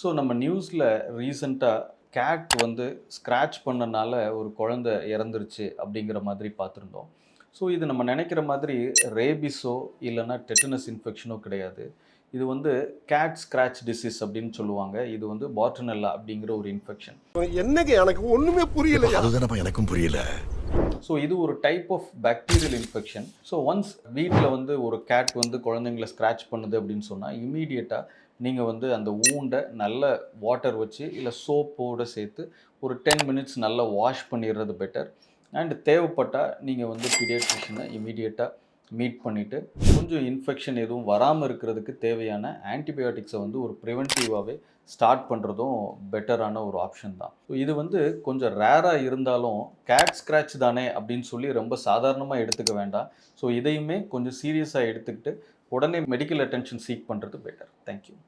So நம்ம நியூஸில் ரீசண்டாக கேட் வந்து ஸ்க்ராட்ச் பண்ணனால ஒரு குழந்தை இறந்துருச்சு அப்படிங்கிற மாதிரி பார்த்துருந்தோம். ஸோ இது நம்ம நினைக்கிற மாதிரி ரேபிஸோ இல்லைன்னா டெட்டனஸ் இன்ஃபெக்ஷனோ கிடையாது. இது வந்து கேட் ஸ்க்ராட்ச் டிசீஸ் அப்படின்னு சொல்லுவாங்க. இது வந்து பாட்டனல்லா அப்படிங்கிற ஒரு இன்ஃபெக்ஷன் என்னங்க எனக்கு ஒண்ணுமே புரியல அதுதானப்பா எனக்கும் புரியல. ஸோ இது ஒரு type of bacterial infection so once வீட்டில் வந்து ஒரு கேட் வந்து குழந்தைங்கள ஸ்க்ராட்ச் பண்ணுது அப்படின்னு சொன்னால் இமீடியட்டாக நீங்கள் வந்து அந்த ஊண்டை நல்ல வாட்டர் வச்சு இல்லை சோப்போடு சேர்த்து ஒரு டென் மினிட்ஸ் நல்லா வாஷ் பண்ணிடுறது பெட்டர் அண்ட் தேவைப்பட்டால் நீங்கள் வந்து பீடியாட்ரிஷனை இமீடியட்டாக மீட் பண்ணிவிட்டு கொஞ்சம் இன்ஃபெக்ஷன் எதுவும் வராமல் இருக்கிறதுக்கு தேவையான ஆன்டிபயோட்டிக்ஸை வந்து ஒரு ப்ரிவென்டிவாகவே ஸ்டார்ட் பண்ணுறதும் பெட்டரான ஒரு ஆப்ஷன் தான். ஸோ இது வந்து கொஞ்சம் ரேராக இருந்தாலும் கேட் ஸ்க்ராட்ச் தானே அப்படின்னு சொல்லி ரொம்ப சாதாரணமாக எடுத்துக்க வேண்டாம். ஸோ இதையுமே கொஞ்சம் சீரியஸாக எடுத்துக்கிட்டு உடனே மெடிக்கல் அட்டென்ஷன் சீக் பண்ணுறது பெட்டர் தேங்க்யூ